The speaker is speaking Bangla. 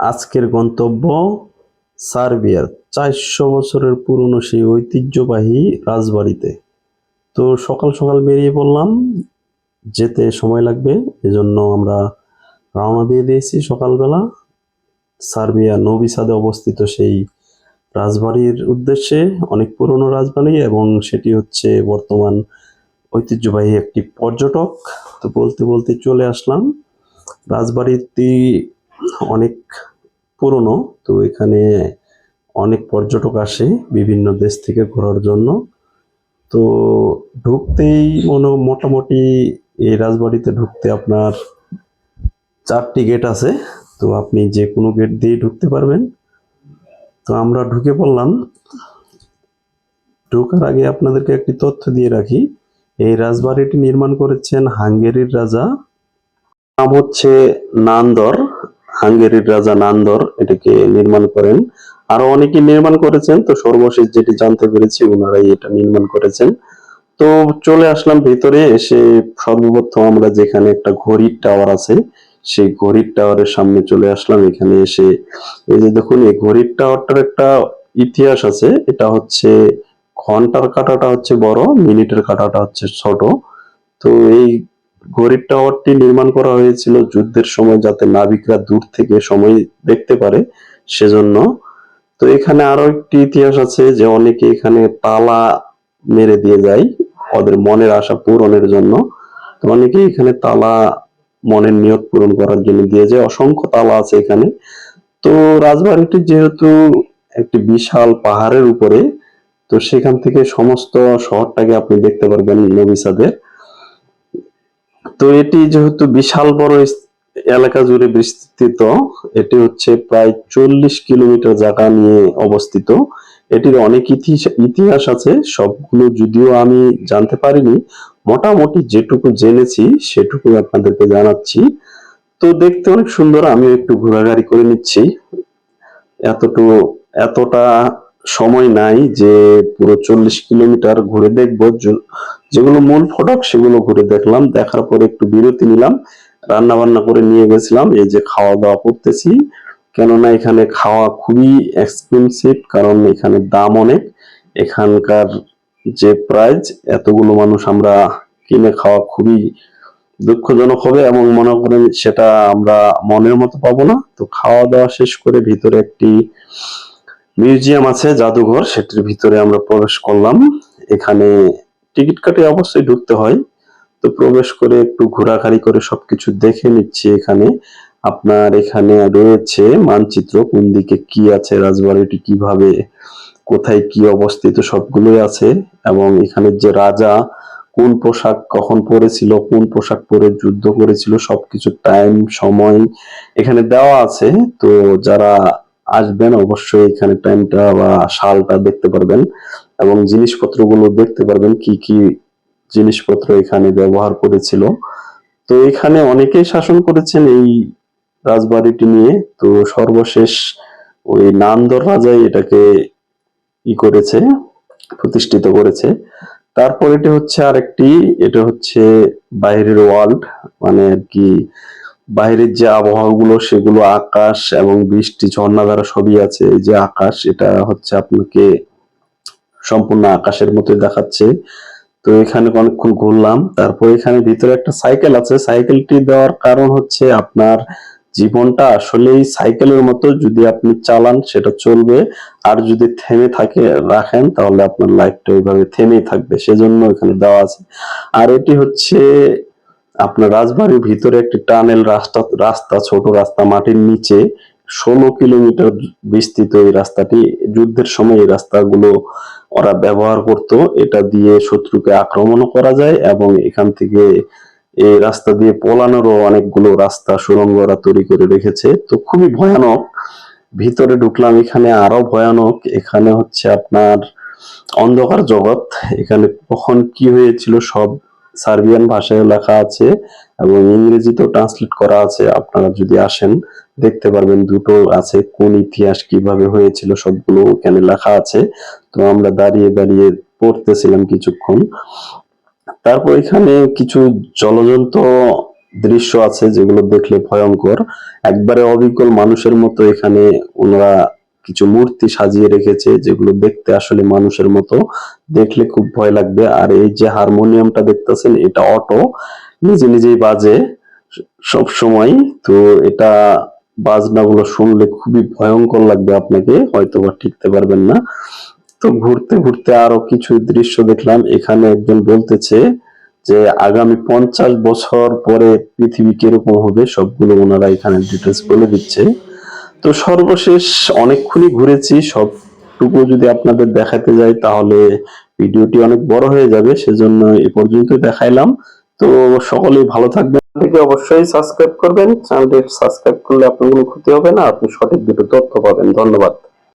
আজকের গন্তব্য সার্বিয়ার। চারশো বছরের পুরনো সেই ঐতিহ্যবাহী রাজবাড়িতে। তো সকাল সকাল বেরিয়ে পড়লাম। যেতে সময় লাগবে, এজন্য আমরা রওনা দিয়ে দিয়েছি সকালবেলা। সার্বিয়া নবিসাদে অবস্থিত সেই রাজবাড়ির উদ্দেশ্যে অনেক পুরনো রাজবাড়ি এবং সেটি হচ্ছে বর্তমান ঐতিহ্যবাহী একটি পর্যটক। তো বলতে বলতে চলে আসলাম। রাজবাড়িটি অনেক পুরনো। তো এখানে অনেক পর্যটক আসে বিভিন্ন দেশ থেকে ঘোরার জন্য। তো ঢুকতেই মনে মোটামুটি এই রাজবাড়িতে ঢুকতে আপনার চারটি গেট আছে। তো আপনি যে কোনো গেট দিয়ে ঢুকতে পারবেন। তো আমরা ঢুকে পড়লাম। ঢোকার আগে আপনাদেরকে একটি তথ্য দিয়ে রাখি। এই রাজবাড়িটি নির্মাণ করেছেন হাঙ্গেরির রাজা। নাম হচ্ছে নান্দর। হাঙ্গেরির রাজা নান্দর এটাকে নির্মাণ করেন। আরও অনেকে নির্মাণ করেছেন, তো সর্বশেষ যেটি জানতে পেরেছি ওনারাই এটা নির্মাণ করেছেন। তো চলে আসলাম ভিতরে, এসে সর্বপ্রথম আমরা যেখানে একটা ঘড়ির টাওয়ার আছে, সেই ঘড়ির টাওয়ারের সামনে চলে আসলাম। এখানে এসে এই যে দেখুন, এই ঘড়ির টাওয়ারটার একটা ইতিহাস আছে। এটা হচ্ছে ঘণ্টার কাঁটাটা হচ্ছে বড়, মিনিটের কাঁটাটা হচ্ছে ছোট। তো এই ঘড়ির টাওয়ারটি নির্মাণ করা হয়েছিল যুদ্ধের সময় যাতে নাবিকরা দূর থেকে সময় দেখতে পারে সেজন্য। তো এখানে আরও একটি ইতিহাস আছে যে অনেকে এখানে তালা মেরে দিয়ে যায় ওদের মনের আশা পূরণের জন্য। তো অনেকে এখানে তালা মনের নিয়ত পূরণ করার জন্য দিয়ে যায়। অসংখ্য তালা আছে এখানে। তো রাজবাড়িটি যেহেতু একটি বিশাল পাহাড়ের উপরে, তো সেখান থেকে সমস্ত শহরটাকে আপনি দেখতে পারবেন নবিসাদের। তো এটি যেহেতু বিশাল বড় এলাকা জুড়ে বিস্তৃত, এটি হচ্ছে প্রায় চল্লিশ কিলোমিটার জায়গা নিয়ে অবস্থিত। এটির অনেক ইতিহাস- আছে, সবগুলো যদিও আমি জানতে পারিনি। মোটামুটি যেটুকু জেনেছি সেটুকু আপনাদেরকে জানাচ্ছি। তো দেখতে অনেক সুন্দর আমি একটু ঘোরাঘুরি করে নিচ্ছি। এতটুকু, এতটা সময় নাই যে পুরো চল্লিশ কিলোমিটার ঘুরে দেখব। যেগুলো মূল ফটক, সেগুলো ঘুরে দেখলাম। দেখার পরে একটু বিরতি নিলাম। রান্না বান্না করে নিয়ে গেছিলাম। এই যে খাওয়া দাওয়া করতেছি। কেননা এখানে খাওয়া খুবই এক্সপেন্সিভ কারণ এখানে দাম অনেক। এখানকার যে প্রাইস এতগুলো মানুষ আমরা কিনে খাওয়া খুবই দুঃখজনক হবে এবং মনে করেন সেটা আমরা মনের মতো পাবো না। তো খাওয়া দাওয়া শেষ করে ভিতরে একটি মিউজিয়াম আছে, জাদুঘর, সেটির ভিতরে আমরা প্রবেশ করলাম। এখানে টিকিট কাটে অবশ্যই ঢুকতে হয়। তো প্রবেশ করে একটু ঘোরাঘুরি করে সবকিছু দেখে নিচ্ছি এখানে। আপনার এখানে রয়েছে মানচিত্র, কোন দিকে কি আছে, রাজবাড়িটি কীভাবে, কোথায় কি অবস্থিত, সবগুলোই আছে। এবং এখানে যে রাজা, কোন পোশাক কখন পরেছিল, কোন পোশাক পরে যুদ্ধ করেছিল, সবকিছু টাইম সময় এখানে দেওয়া আছে। তো যারা আসবেন, অবশ্যই এখানে টাইমটা বা সালটা দেখতে পারবেন এবং জিনিসপত্রগুলো দেখতে পারবেন কি কি জিনিসপত্র এখানে ব্যবহার করেছিল। তো এখানে অনেকেই শাসন করেছেন এই রাজবাড়িটি নিয়ে। তো সর্বশেষ ওই নান্দর রাজাই এটাকে ই করেছে, প্রতিষ্ঠিত করেছে। তারপর এটা হচ্ছে আরেকটি, এটা হচ্ছে বাইরের ওয়ার্ল্ড মানে আর কি বাইরের যে আবহাওয়াগুলো, সেগুলো আকাশ এবং বৃষ্টি, ঝর্ণা দ্বারা সবই আছে। এই যে আকাশ, এটা হচ্ছে আপনাকে সম্পূর্ণ আকাশের মতোই দেখাচ্ছে। তো এখানে অনেকক্ষণ ঘুরলাম। তারপর এখানে ভিতরে একটা সাইকেল আছে। সাইকেলটি দেওয়ার কারণ হচ্ছে আপনার জীবনটা আসলেই সাইকেলের মতো। যদি আপনি চালান, সেটা চলবে। আর যদি থেমে থাকে, রাখেন, তাহলে আপনার লাইফটা ওইভাবে থেমেই থাকবে। সেজন্য এখানে দেওয়া আছে। আর এটি হচ্ছে আপনার রাজবাড়ির ভিতরে একটি টানেল রাস্তা রাস্তা, ছোট রাস্তা, মাটির নিচে ষোলো কিলোমিটার বিস্তৃত এই রাস্তাটি। যুদ্ধের সময় এই রাস্তাগুলো ওরা ব্যবহার করত। এটা দিয়ে শত্রুকে আক্রমণও করা যায় এবং এখান থেকে এই রাস্তা দিয়ে পলানোরও অনেকগুলো রাস্তা সুড়ঙ্গ ওরা তৈরি করে রেখেছে। তো খুবই ভয়ানক। ভিতরে ঢুকলাম, এখানে আরও ভয়ানক। এখানে হচ্ছে আপনার অন্ধকার জগৎ। এখানে কখন কি হয়েছিল সব সার্বিয়ান ভাষায় লেখা আছে এবং ইংরেজিতেও ট্রান্সলেট করা আছে। আপনারা যদি আসেন, দেখতে পারবেন দুটো আছে, কোন ইতিহাস কীভাবে হয়েছিল, সবগুলো এখানে লেখা আছে। তো আমরা দাঁড়িয়ে দাঁড়িয়ে পড়তেছিলাম কিছুক্ষণ। তারপর এখানে কিছু জলজন্ত দৃশ্য আছে যেগুলো দেখলে ভয়ঙ্কর। একবারে অবিকল মানুষের মতো এখানে ওনারা কিছু মূর্তি সাজিয়ে রেখেছে, যেগুলো দেখতে আসলে মানুষের মতো। দেখলে খুব ভয় লাগবে। আর এই যে হারমোনিয়ামটা দেখতেছেন, এটা অটো। নিজে নিজেই বাজে সব সময়। তো এটা বাজনাগুলো শুনলে খুবই ভয়ঙ্কর লাগবে আপনাকে। হয়তো বা টিকতে পারবেন না। তো ঘুরতে ঘুরতে আরও কিছু দৃশ্য দেখলাম। এখানে একজন বলতেছে যে, আগামী পঞ্চাশ বছর পরে পৃথিবী কীরকম হবে? সবগুলো ওনারা এখানে ডিটেলস বলে দিচ্ছে। তো সর্বশেষ অনেকক্ষণই ঘুরেছি, সবটুকু যদি আপনাদের দেখাতে যাই তাহলে ভিডিওটি অনেক বড় হয়ে যাবে, সেজন্য এ পর্যন্ত দেখাইলাম। তো সকলেই ভালো থাকবেন। অবশ্যই সাবস্ক্রাইব করবেন। চ্যানেলটি সাবস্ক্রাইব করলে আপনার কোনো ক্ষতি হবে না, আপনি সঠিক দুটো তথ্য পাবেন। ধন্যবাদ।